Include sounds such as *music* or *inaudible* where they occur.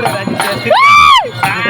கொடுக்குறாங்க *laughs*